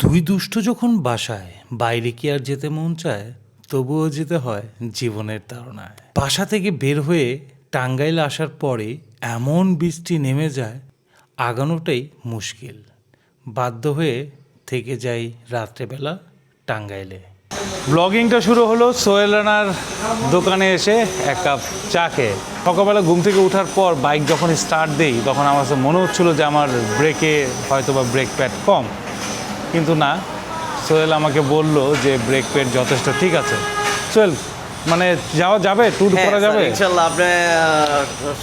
দুই দুষ্ট যখন বাসায়, বাইরে কি আর যেতে মন চায়? তবুও যেতে হয় জীবনের তাড়নায়। বাসা থেকে বের হয়ে টাঙ্গাইল আসার পরে এমন বৃষ্টি নেমে যায়, আগানোটাই মুশকিল। বাধ্য হয়ে থেকে যাই রাত্রেবেলা টাঙ্গাইলে। ব্লগিংটা শুরু হলো সোহেল রানার দোকানে এসে এক কাপ চা খেয়ে। সকালবেলা ঘুম থেকে ওঠার পর বাইক যখন স্টার্ট দেই, তখন আমার মনে হচ্ছিল যে আমার ব্রেকে হয়তো বা ব্রেক প্যাড কম। কিন্তু না সোহেল আমাকে বলল যে ব্রেক প্যাড যথেষ্ট ঠিক আছে। সোহেল মানে যাওয়া যাবে? ট্যুর হ্যাঁ, করা যাবে? ইনশাল্লাহ আপনি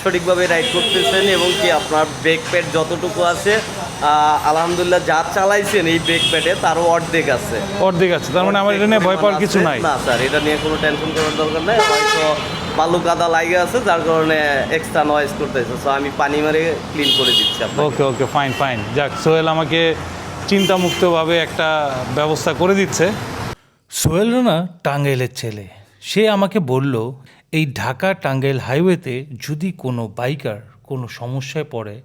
সঠিকভাবে রাইড করতেছেন এবং কি আপনার ব্রেক প্যাড যতটুকু আছে আলহামদুলিল্লাহ যা চালাইছেন এই ব্রেক প্যাডে তারও অর্ধেক আছে। অর্ধেক আছে তার মানে আমার এটা নিয়ে ভয় পাওয়ার কিছু নাই। না স্যার এটা নিয়ে কোনো টেনশন করার দরকার নাই। হয়তো বালু কাদা লাগে আছে যার কারণে এক্সট্রা নয়েজ করতেছে। সো আমি পানি মারে ক্লিন করে দিচ্ছি আপনাকে। ওকে ওকে ফাইন ফাইন যাক সোহেল আমাকে চিন্তামুক্তভাবে একটা ব্যবস্থা করে দিচ্ছে। সোহেল রানা টাঙ্গাইলের ছেলে। সে আমাকে বলল এই ঢাকা টাঙ্গাইল হাইওয়েতে যদি কোনো বাইকার কোনো সমস্যায় পড়ে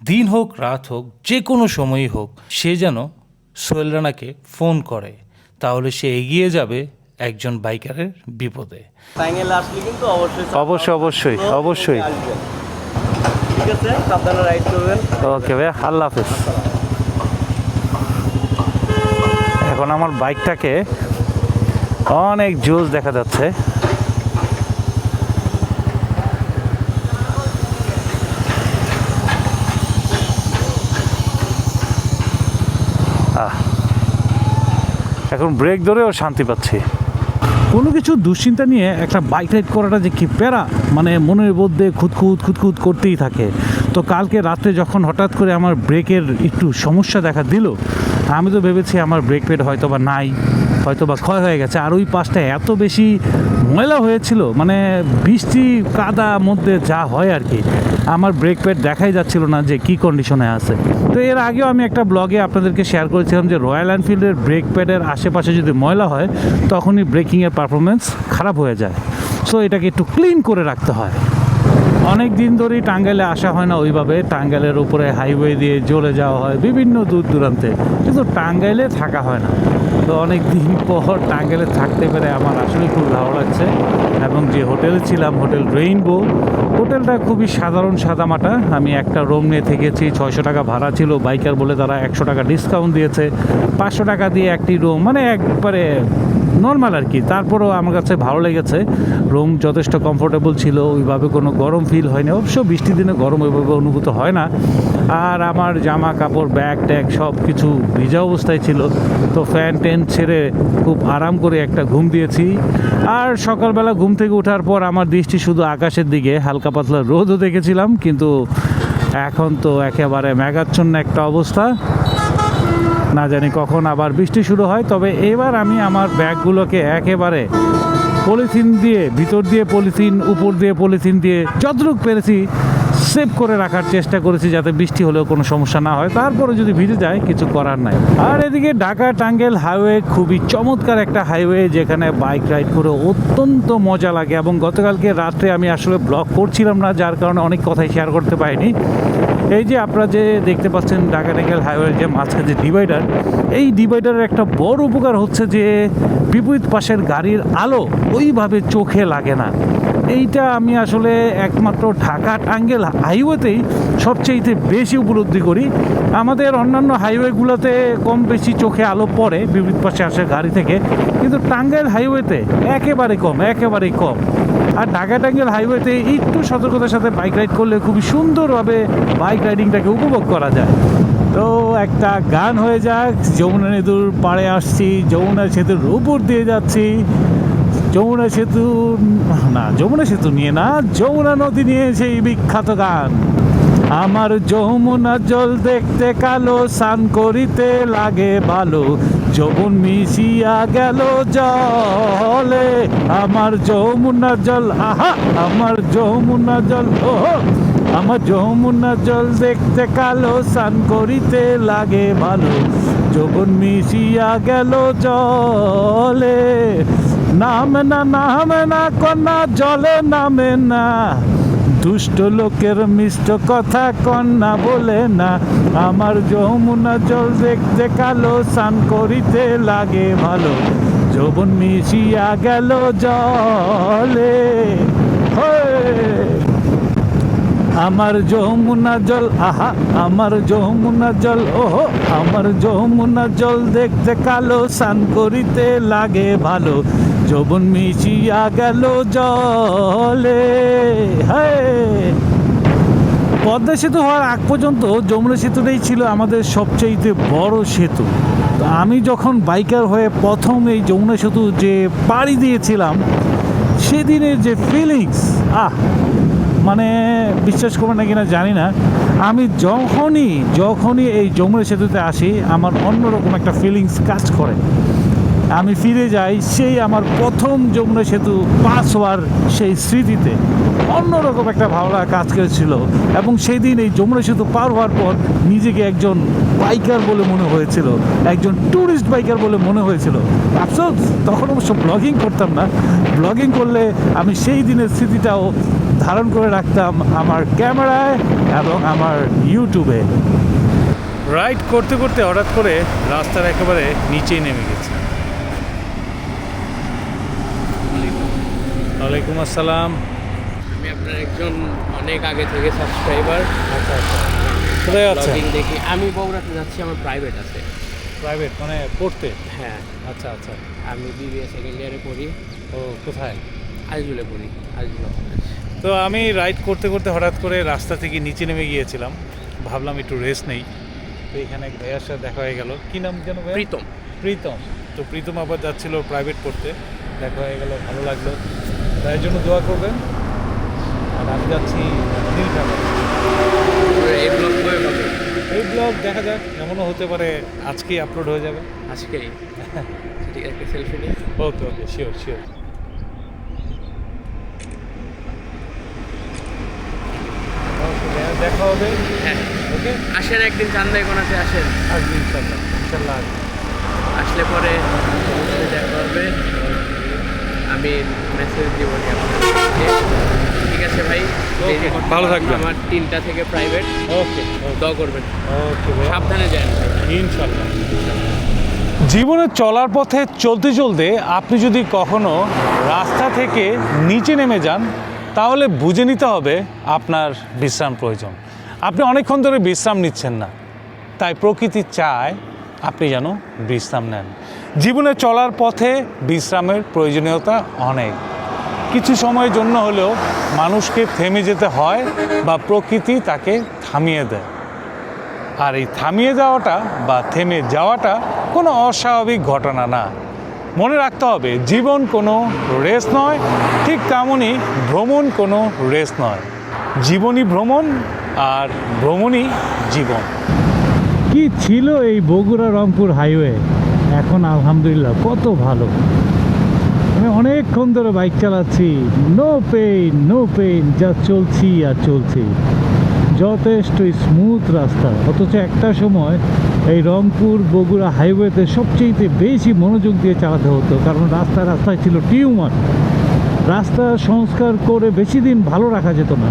দিন হোক রাত হোক যে কোনো সময়ই হোক সে যেন সোহেল রানাকে ফোন করে। তাহলে সে এগিয়ে যাবে একজন বাইকারের বিপদে। অবশ্যই অবশ্যই, অবশ্যই, অবশ্যই। ঠিক আছে সাবধানে রাইড করবেন। ওকে ভাইয়া আল্লাহ হাফিজ এখন আমার বাইকটাকে অনেক জোস দেখা যাচ্ছে। এখন ব্রেক ধরেও শান্তি পাচ্ছি। কোনো কিছু দুশ্চিন্তা নিয়ে একটা বাইক রাইড করাটা যে কি প্যারা? মানে মনের মধ্যে খুঁতখুত খুঁতখুত করতেই থাকে। তো কালকে রাত্রে যখন হঠাৎ করে আমার ব্রেকের একটু সমস্যা দেখা দিল আমি তো ভেবেছি আমার ব্রেক প্যাড হয়তো বা নাই হয়তো বা ক্ষয় হয়ে গেছে। আর ওই পাশটা এত বেশি ময়লা হয়েছিল মানে বৃষ্টি, কাদা মধ্যে যা হয় আর কি, আমার ব্রেক প্যাড দেখাই যাচ্ছিল না যে কি কন্ডিশনে আছে। তো এর আগেও আমি একটা ব্লগে আপনাদেরকে শেয়ার করেছিলাম যে রয়্যাল এনফিল্ডের ব্রেক প্যাডের আশেপাশে যদি ময়লা হয়, তখনই ব্রেকিংয়ের পারফরমেন্স খারাপ হয়ে যায়। সো এটাকে একটু ক্লিন করে রাখতে হয়। অনেক দিন ধরেই টাঙ্গাইলে আসা হয় না ওইভাবে। টাঙ্গাইলের উপরে হাইওয়ে দিয়ে চলে যাওয়া হয়, বিভিন্ন দূর দূরান্তে। কিন্তু টাঙ্গাইলে থাকা হয় না। তো অনেক দিন পর টাঙ্গাইলে থাকতে পেরে আমার আসলে খুব ভালো লাগছে। এবং যে হোটেলে ছিলাম, হোটেল রেইনবো হোটেলটা খুবই সাধারণ সাদামাটা। আমি একটা রুম নিয়ে থেকেছি, ছয়শো টাকা ভাড়া ছিল। বাইকার বলে তারা একশো টাকা ডিসকাউন্ট দিয়েছে। পাঁচশো টাকা দিয়ে একটি রুম মানে একবারে নর্মাল আর কি। তারপরেও আমার কাছে ভালো লেগেছে। রুম যথেষ্ট কমফোর্টেবল ছিল, ওইভাবে কোনো গরম ফিল হয়নি। অবশ্য বৃষ্টির দিনে গরম ওইভাবে অনুভূত হয় না। আর আমার জামা কাপড় ব্যাগ ট্যাগ সব কিছু ভিজা অবস্থায় ছিল। তো ফ্যান ট্যান ছেড়ে খুব আরাম করে একটা ঘুম দিয়েছি। আর সকালবেলা ঘুম থেকে ওঠার পর আমার দৃষ্টি শুধু আকাশের দিকে, হালকা পাতলা রোদও দেখেছিলাম। কিন্তু এখন তো একেবারে মেঘাচ্ছন্ন একটা অবস্থা। না জানি কখন আবার বৃষ্টি শুরু হয়, তবে এবার আমি আমার ব্যাগগুলোকে একেবারে পলিথিন দিয়ে, ভিতর দিয়ে পলিথিন, উপর দিয়ে পলিথিন দিয়ে যতটুকু পেরেছি সেভ করে রাখার চেষ্টা করেছি যাতে বৃষ্টি হলেও কোনো সমস্যা না হয়। তারপরে যদি ভিজে যায়, কিছু করার নাই। আর এদিকে ঢাকা টাঙ্গেল হাইওয়ে খুবই চমৎকার একটা হাইওয়ে, যেখানে বাইক রাইড করে অত্যন্ত মজা লাগে এবং গতকালকে রাত্রে আমি আসলে ব্লগ করছিলাম না, যার কারণে অনেক কথাই শেয়ার করতে পারিনি। এই যে আপনারা যে দেখতে পাচ্ছেন ঢাকা টাঙ্গেল হাইওয়ের যে মাঝখানে যে ডিভাইডার, এই ডিভাইডারের একটা বড় উপকার হচ্ছে যে বিপরীত পাশের গাড়ির আলো ওইভাবে চোখে লাগে না। এইটা আমি আসলে একমাত্র ঢাকা টাঙ্গেল হাইওয়েতেই সবচেয়ে বেশি উপলব্ধি করি। আমাদের অন্যান্য হাইওয়েগুলোতে কম বেশি চোখে আলো পড়ে বিপরীত পাশে আসে গাড়ি থেকে, কিন্তু টাঙ্গাইল হাইওয়েতে একেবারে কম, একেবারেই কম। আর ঢাকা টাঙ্গেল হাইওয়েতে একটু সতর্কতার সাথে বাইক রাইড করলে খুবই সুন্দরভাবে বাইক রাইডিংটাকে উপভোগ করা যায়। তো একটা গান হয়ে যাক, যমুনা নদীর পাড়ে আসছি, যমুনা সেতুর উপর দিয়ে যাচ্ছি। যমুনা সেতু, না, যমুনা সেতু নিয়ে না, যমুনা নদী নিয়ে সেই বিখ্যাত গান। আমার যমুনা জল দেখতে কালো, স্নান করিতে লাগে ভালো। যমুন মিশিয়া গেল জলে, আমার যমুনা জল, আহা, আমার যমুনা জল ও আমার যমুনা জল দেখতে কালো, স্নান করিতে লাগে ভালো। যখন মিশিয়া গেল জলে, নামে না নামে না, কন্যা, জলে নামে না। দুষ্ট লোকের মিষ্ট কথা কন্যা বলে না। আমার যমুনা জল দেখতে কালো, স্নান করিতে লাগে ভালো। যৌবন মিশিয়া গেল জলে। আমার যমুনা জল, আহা! আমার যমুনা জল, ওহো! আমার যমুনা জল দেখতে কালো, স্নান করিতে লাগে ভালো। যৌবন মিশিয়া গেল জলে পদ্মা সেতু হওয়ার আগ পর্যন্ত যমুনা সেতুটাই ছিল আমাদের সবচেয়ে বড় সেতু। তো আমি যখন বাইকার হয়ে প্রথম এই যমুনা সেতু যে পাড়ি দিয়েছিলাম, সেদিনের যে ফিলিংস আহ মানে বিশ্বাস করবেন না কিনা জানি না, আমি যখনই যখনই এই যমুনা সেতুতে আসি, আমার অন্যরকম একটা ফিলিংস কাজ করে। আমি ফিরে যাই সেই আমার প্রথম যমুনা সেতু পাস হওয়ার সেই স্মৃতিতে। অন্যরকম একটা ভালো কাজ করেছিল এবং সেই দিন এই যমুনা সেতু পার হওয়ার পর নিজেকে একজন বাইকার বলে মনে হয়েছিল, একজন ট্যুরিস্ট বাইকার বলে মনে হয়েছিল। আফসোস, তখন অবশ্য ব্লগিং করতাম না। ব্লগিং করলে আমি সেই দিনের স্মৃতিটাও ধারণ করে রাখতাম আমার ক্যামেরায় এবং আমার ইউটিউবে। রাইড করতে করতে হঠাৎ করে রাস্তার একেবারে নিচেই নেমে গেছে। ওয়ালাইকুম আসসালাম। আমি আপনার একজন অনেক আগে থেকে সাবস্ক্রাইবার আচ্ছা আচ্ছা। কোথায় ব্লগিং দেখি। আমি বগুড়াতে যাচ্ছি আমার প্রাইভেট আছে। প্রাইভেট মানে পড়তে? হ্যাঁ। আচ্ছা আচ্ছা। আমি বিবিএ সেকেন্ড ইয়ারে পড়ি। ও কোথায়? আজুলে পড়ি আজুলে তো আমি রাইড করতে করতে হঠাৎ করে রাস্তা থেকে নিচে নেমে গিয়েছিলাম। ভাবলাম একটু রেস্ট নেই। তো এখানে এক ভাইয়ার সাথে দেখা হয়ে গেল। কি নাম যেন প্রীতম। প্রীতম। তো প্রীতম আবার যাচ্ছিল প্রাইভেট পড়তে। দেখা হয়ে গেল ভালো লাগল। তাই জন্য দোয়া করবেন। আর আমি যাচ্ছি নীলফামারী এই ব্লগ কবে পাবে এই ব্লগ দেখা যাক এমনও হতে পারে আজকেই আপলোড হয়ে যাবে। আজকেই? ঠিক একটা সেলফি নিই ওকে ওকে শিওর শিওর দেখা হবে। হ্যাঁ। ওকে আসেন একদিন চান্দাই কোনাতে আসেন। আসবে ইনশাল্লাহ ইনশাল্লাহ আসলে পরে দেখা হবে। আমি মেসেজ দিব ঠিক আছে ভাই? ভালো থাকবেন। আমার তিনটা থেকে প্রাইভেট ওকে দোয়া করবেন। ওকে সাবধানে যান। ইনশাল্লাহ জীবনে চলার পথে চলতে চলতে আপনি যদি কখনো রাস্তা থেকে নিচে নেমে যান তাহলে বুঝে নিতে হবে আপনার বিশ্রাম প্রয়োজন। আপনি অনেকক্ষণ ধরে বিশ্রাম নিচ্ছেন না। তাই প্রকৃতি চায় আপনি যেন বিশ্রাম নেন। জীবনে চলার পথে বিশ্রামের প্রয়োজনীয়তা অনেক। কিছু সময়ের জন্য হলেও মানুষকে থেমে যেতে হয় বা প্রকৃতি তাকে থামিয়ে দেয়। আর এই থামিয়ে যাওয়াটা বা থেমে যাওয়াটা কোনো অস্বাভাবিক ঘটনা না। মনে রাখতে হবে, জীবন কোনো রেস নয়, ঠিক তেমনই ভ্রমণ কোনো রেস নয়। জীবনই ভ্রমণ আর ভ্রমণই জীবন। কি ছিল এই বগুড়া রংপুর হাইওয়ে? এখন আলহামদুলিল্লাহ কত ভালো। আমি অনেকক্ষণ ধরে বাইক চালাচ্ছি। নো পেইন নো পেইন যা চলছি আর চলছি। যথেষ্ট স্মুথ রাস্তা। অথচ একটা সময় এই রংপুর বগুড়া হাইওয়েতে সবচেয়ে বেশি মনোযোগ দিয়ে চালাতে হতো। কারণ রাস্তা রাস্তায় ছিল টিউমার। রাস্তা সংস্কার করে বেশি দিন ভালো রাখা যেত না।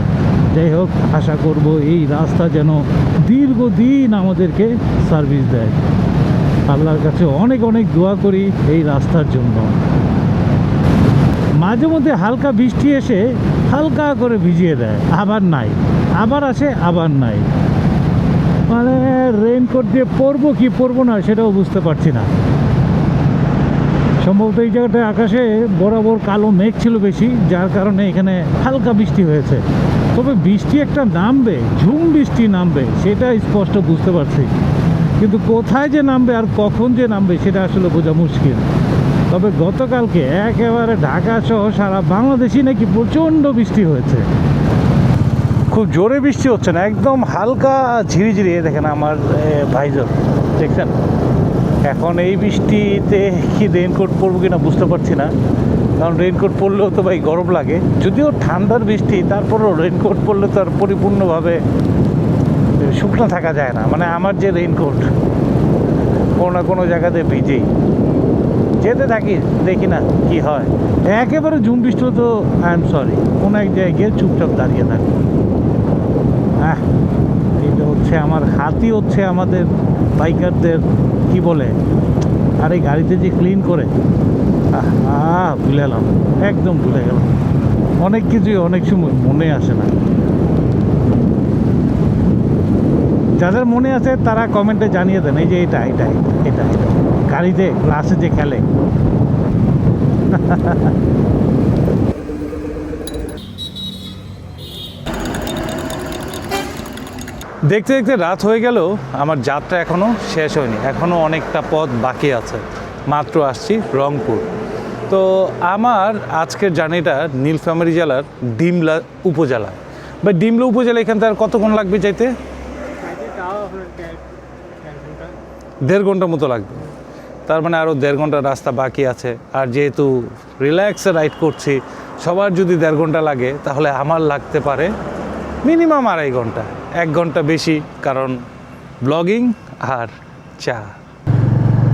যাই হোক, আশা করব এই রাস্তা যেন দীর্ঘদিন আমাদেরকে সার্ভিস দেয়। আল্লাহর কাছে অনেক অনেক দোয়া করি এই রাস্তার জন্য। মাঝে মধ্যে হালকা বৃষ্টি এসে হালকা করে ভিজিয়ে দেয়। আবার নাই। আবার আসে, আবার নাই। মানে রেইনকোট দিয়ে পরবো কি পরবো না সেটাও বুঝতে পারছি না। সম্ভবত এই জায়গাটায় আকাশে বরাবর কালো মেঘ ছিল বেশি, যার কারণে এখানে হালকা বৃষ্টি হয়েছে। তবে বৃষ্টি একটা নামবে, ঝুম বৃষ্টি নামবে, সেটা স্পষ্ট বুঝতে পারছি। কিন্তু কোথায় যে নামবে আর কখন যে নামবে, সেটা আসলে বোঝা মুশকিল। তবে গতকালকে একেবারে ঢাকা সহ সারা বাংলাদেশই নাকি প্রচণ্ড বৃষ্টি হয়েছে। খুব জোরে বৃষ্টি হচ্ছে না, একদম হালকা ঝিরিঝিরি দেখেন আমার ভাইজর, দেখছেন? এখন এই বৃষ্টিতে কি রেনকোট পরবো কিনা বুঝতে পারছি না। কারণ রেইনকোট পরলেও তো ভাই গরম লাগে। যদিও ঠান্ডার বৃষ্টি, তারপরেও রেইনকোট পরলে তো আর পরিপূর্ণভাবে শুকনো থাকা যায় না। মানে আমার যে রেইনকোট কোনো না কোনো জায়গাতে ভিজেই। যেতে থাকি, দেখি না কি হয়। একেবারে জুম বৃষ্টি তো আই এম সরি কোনো এক জায়গায় গিয়ে চুপচাপ দাঁড়িয়ে থাকব। হ্যাঁ এটা হচ্ছে আমার হাতি, হচ্ছে আমাদের বাইকারদের কি বলে? আর এই গাড়িতে যে ক্লিন করে। আহ ভুলে গেলাম। একদম ভুলে গেলাম। অনেক কিছুই, অনেক সময় মনে আসে না। যাদের মনে আছে, তারা কমেন্টে জানিয়ে দেন, এই যে এটা এটা এটা এটা। গাড়িতে ক্লাসে যে খেলে। দেখতে দেখতে রাত হয়ে গেল আমার যাত্রা এখনও শেষ হয়নি। এখনও অনেকটা পথ বাকি আছে। মাত্র আসছি রংপুর। তো আমার আজকের জার্নিটা নীলফামারী জেলার ডিমলা উপজেলা। বা ডিমলা উপজেলা এখান থেকে আর কতক্ষণ লাগবে যাইতে? দেড় ঘণ্টা মতো লাগবে। তার মানে আরও দেড় ঘণ্টা রাস্তা বাকি আছে। আর যেহেতু রিল্যাক্সে রাইড করছি, সবার যদি দেড় ঘণ্টা লাগে, তাহলে আমার লাগতে পারে মিনিমাম আড়াই ঘণ্টা। এক ঘণ্টা বেশি, কারণ ব্লগিং আর চা।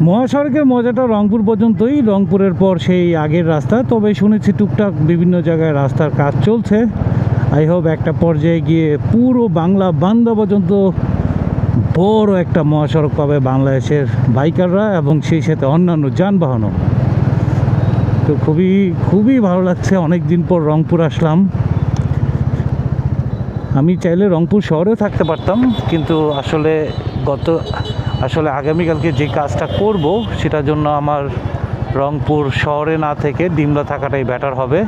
মহাসড়কের মজাটা রংপুর পর্যন্তই। রংপুরের পর সেই আগের রাস্তা, তবে শুনেছি টুকটাক বিভিন্ন জায়গায় রাস্তার কাজ চলছে। আই হোপ একটা পর্যায়ে গিয়ে পুরো বাংলা বান্দা পর্যন্ত বড় একটা মহাসড়ক পাবে বাংলাদেশের বাইকাররা এবং সেই সাথে অন্যান্য যানবাহনও। তো খুবই খুবই ভালো লাগছে। অনেক দিন পর রংপুর আসলাম। আমি চাইলে রংপুর শহরেও থাকতে পারতাম, কিন্তু আসলে গত, আসলে আগামীকালকে যে কাজটা করব, সেটার জন্য আমার রংপুর শহরে না থেকে ডিমলা থাকাটাই বেটার হবে।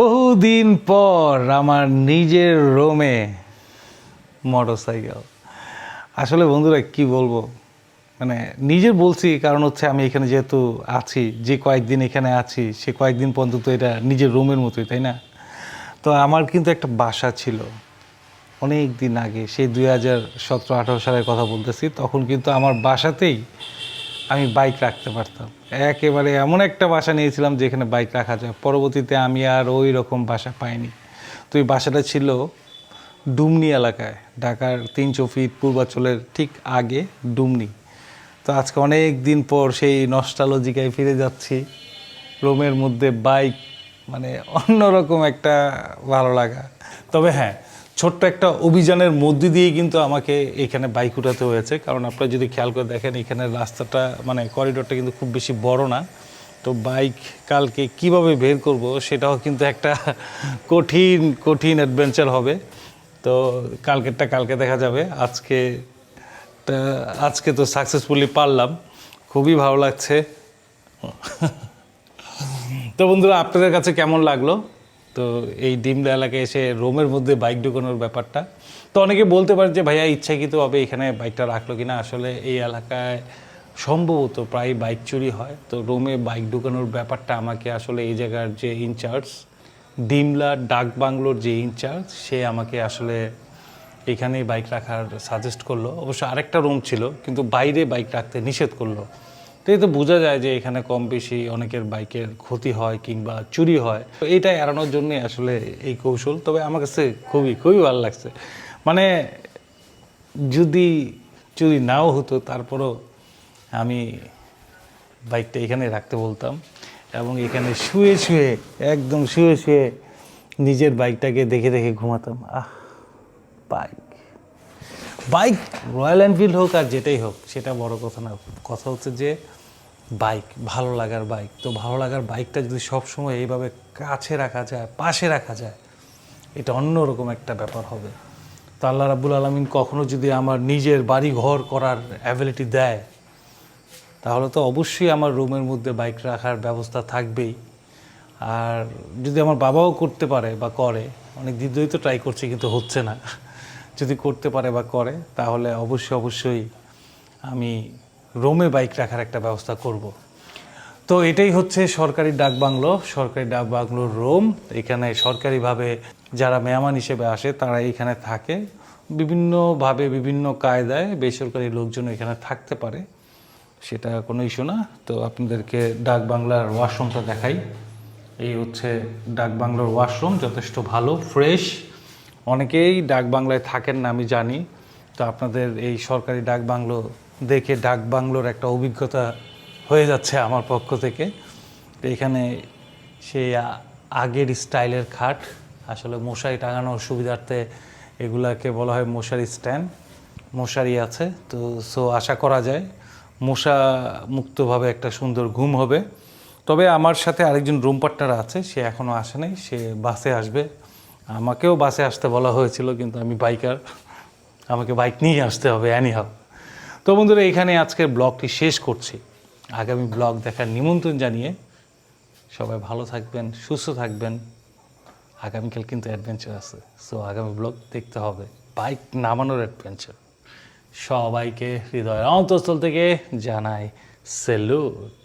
বহুদিন পর আমার নিজের রোমে মোটরসাইকেল আসলে বন্ধুরা, কি বলব? মানে নিজের বলছি, কারণ হচ্ছে আমি এখানে যেহেতু আছি, যে কয়েকদিন এখানে আছি, সে কয়েকদিন পর্যন্ত এটা নিজের রুমের মতোই, তাই না? তো আমার কিন্তু একটা বাসা ছিল। অনেক দিন আগে, সেই দুই হাজার সতেরো আঠারো সালের কথা বলতেছি, তখন কিন্তু আমার বাসাতেই আমি বাইক রাখতে পারতাম। একেবারে এমন একটা বাসা নিয়েছিলাম যেখানে বাইক রাখা যায়। পরবর্তীতে আমি আর ওই রকম বাসা পাইনি। তো এই বাসাটা ছিল ডুমনি এলাকায়, ঢাকার তিনশো ফিট পূর্বাঞ্চলের ঠিক আগে ডুমনি। তো আজকে অনেক দিন পর সেই নস্টালজিকায় ফিরে যাচ্ছি। রোমের মধ্যে বাইক মানে অন্যরকম একটা ভালো লাগা। তবে হ্যাঁ ছোট্ট একটা অভিযানের মধ্যে দিয়ে কিন্তু আমাকে এখানে বাইক উঠাতে হয়েছে। কারণ আপনারা যদি খেয়াল করে দেখেন, এখানে রাস্তাটা মানে করিডোরটা কিন্তু খুব বেশি বড় না। তো বাইক কালকে কীভাবে বের করব সেটাও কিন্তু একটা কঠিন কঠিন অ্যাডভেঞ্চার হবে। তো কালকেরটা কালকে দেখা যাবে। আজকে আজকে তো সাকসেসফুলি পারলাম। খুবই ভালো লাগছে। তো বন্ধুরা, আপনাদের কাছে কেমন লাগল? তো এই ডিমলা এলাকায় এসে রোমের মধ্যে বাইক ঢুকানোর ব্যাপারটা। তো অনেকে বলতে পারে যে, ভাইয়া, ইচ্ছাকৃতভাবে এখানে বাইকটা রাখল কিনা? আসলে এই এলাকায় সম্ভবত প্রায় বাইক চুরি হয়। তো রোমে বাইক ঢুকানোর ব্যাপারটা আমাকে আসলে এই জায়গার যে ইনচার্জ ডিমলা ডাক বাংলোর যে ইনচার্জ সে আমাকে আসলে এখানেই বাইক রাখার সাজেস্ট করল। অবশ্য আরেকটা রুম ছিল, কিন্তু বাইরে বাইক রাখতে নিষেধ করল। তো এতে বোঝা যায় যে এখানে কম বেশি অনেকের বাইকের ক্ষতি হয় কিংবা চুরি হয়। তো এটা এড়ানোর জন্যই আসলে এই কৌশল। তবে আমার কাছে খুবই খুবই ভালো লাগছে। মানে যদি চুরি নাও হতো, তারপরও আমি বাইকটা এখানে রাখতে বলতাম এবং এখানে শুয়ে শুয়ে, একদম শুয়ে শুয়ে নিজের বাইকটাকে দেখে দেখে ঘুমাতাম। আহ বাইক বাইক, রয়্যাল এনফিল্ড হোক আর যেটাই হোক, সেটা বড় কথা না। কথা হচ্ছে যে বাইক, ভালো লাগার বাইক। তো ভালো লাগার বাইকটা যদি সবসময় এইভাবে কাছে রাখা যায়, পাশে রাখা যায়, এটা অন্যরকম একটা ব্যাপার হবে। তো আল্লাহ রাবুল আলমিন কখনো যদি আমার নিজের বাড়ি ঘর করার অ্যাবিলিটি দেয়, তাহলে তো অবশ্যই আমার রুমের মধ্যে বাইক রাখার ব্যবস্থা থাকবেই। আর যদি আমার বাবাও করতে পারে বা করে, অনেক দিদিই তো ট্রাই করছে কিন্তু হচ্ছে না। যদি করতে পারে বা করে, তাহলে অবশ্যই অবশ্যই আমি রোমে বাইক রাখার একটা ব্যবস্থা করব। তো এটাই হচ্ছে সরকারি ডাক বাংলো। সরকারি ডাক বাংলোর রোম। এখানে সরকারিভাবে যারা মেহমান হিসেবে আসে, তারা এখানে থাকে। বিভিন্নভাবে বিভিন্ন কায়দায় বেসরকারি লোকজন এখানে থাকতে পারে। সেটা কোনো ইস্যু না। তো আপনাদেরকে ডাক বাংলার ওয়াশরুমটা দেখাই। এই হচ্ছে ডাক বাংলোর ওয়াশরুম। যথেষ্ট ভালো, ফ্রেশ। অনেকেই ডাক বাংলায় থাকেন না, আমি জানি। তো আপনাদের এই সরকারি ডাক বাংলো দেখে ডাক বাংলোর একটা অভিজ্ঞতা হয়ে যাচ্ছে আমার পক্ষ থেকে। তো এখানে সেই আগের স্টাইলের খাট, আসলে মশারি টাঙানোর সুবিধার্থে এগুলাকে বলা হয় মশারি স্ট্যান্ড। মশারি আছে, তো সো আশা করা যায় মশা মুক্তভাবে একটা সুন্দর ঘুম হবে। তবে আমার সাথে আরেকজন রুম পার্টনার আছে, সে এখনও আসে নাই, সে বাসে আসবে। আমাকেও বাসে আসতে বলা হয়েছিল, কিন্তু আমি বাইকার। আমাকে বাইক নিয়ে আসতে হবে অ্যানিহাও তো বন্ধুরা, এখানে আজকের ব্লগটি শেষ করছি। আগামী ব্লগ দেখার নিমন্ত্রণ জানিয়ে সবাই ভালো থাকবেন, সুস্থ থাকবেন। আগামীকাল কিন্তু অ্যাডভেঞ্চার আছে। সো আগামী ব্লগ দেখতে হবে। বাইক নামানোর অ্যাডভেঞ্চার সবাইকে হৃদয়ের অন্তঃস্থল থেকে জানাই সেলুট